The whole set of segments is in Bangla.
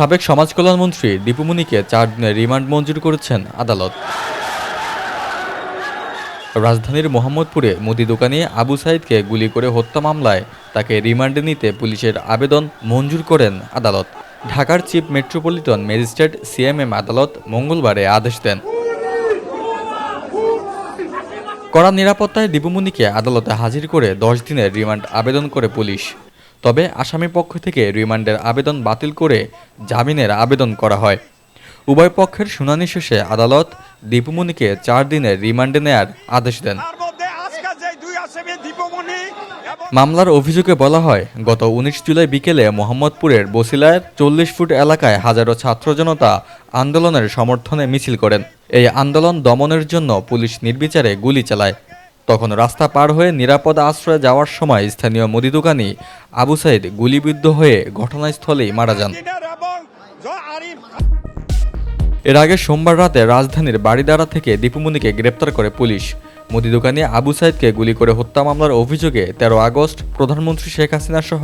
সাবেক সমাজ কল্যাণমন্ত্রী দীপুমণিকে চার দিনের রিমান্ড মঞ্জুর করেছেন আদালত। রাজধানীর মোহাম্মদপুরে মুদি দোকানে আবু সাইদকে গুলি করে হত্যা মামলায় তাকে রিমান্ডে নিতে পুলিশের আবেদন মঞ্জুর করেন আদালত। ঢাকার চিফ মেট্রোপলিটন ম্যাজিস্ট্রেট সিএমএম আদালত মঙ্গলবারে আদেশ দেন। কড়া নিরাপত্তায় দীপুমণিকে আদালতে হাজির করে দশ দিনের রিমান্ড আবেদন করে পুলিশ। তবে আসামি পক্ষ থেকে রিমান্ডের আবেদন বাতিল করে জামিনের আবেদন করা হয়। উভয় পক্ষের শুনানি শেষে আদালত দীপুমণিকে চার দিনের রিমান্ডে নেয়ার আদেশ দেন। মামলার অভিযোগে বলা হয় গত উনিশ জুলাই বিকেলে মোহাম্মদপুরের বসিলায় চল্লিশ ফুট এলাকায় হাজারো ছাত্র জনতা আন্দোলনের সমর্থনে মিছিল করেন। এই আন্দোলন দমনের জন্য পুলিশ নির্বিচারে গুলি চালায়। তখন রাস্তা পার হয়ে নিরাপদ আশ্রয়ে যাওয়ার সময় স্থানীয় মুদি দোকানি আবু সাইদ গুলিবিদ্ধ হয়ে ঘটনাস্থলেই মারা যান। এর আগে সোমবার রাতে রাজধানীর বাড়িদারা থেকে দীপুমণিকে গ্রেপ্তার করে পুলিশ। মুদি দোকানে আবু সাইদকে গুলি করে হত্যা মামলার অভিযোগে তেরো আগস্ট প্রধানমন্ত্রী শেখ হাসিনা সহ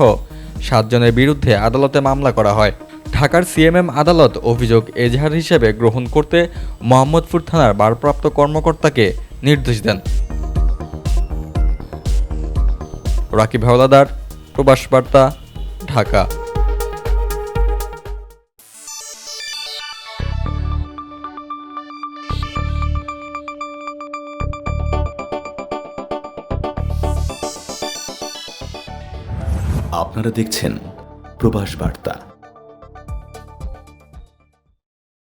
সাতজনের বিরুদ্ধে আদালতে মামলা করা হয়। ঢাকার সিএমএম আদালত অভিযোগ এজাহার হিসেবে গ্রহণ করতে মোহাম্মদপুর থানার ভারপ্রাপ্ত কর্মকর্তাকে নির্দেশ দেন। রাকিব হাওলাদার প্রবাস বার্তা ঢাকা। আপনারা দেখছেন প্রবাস বার্তা।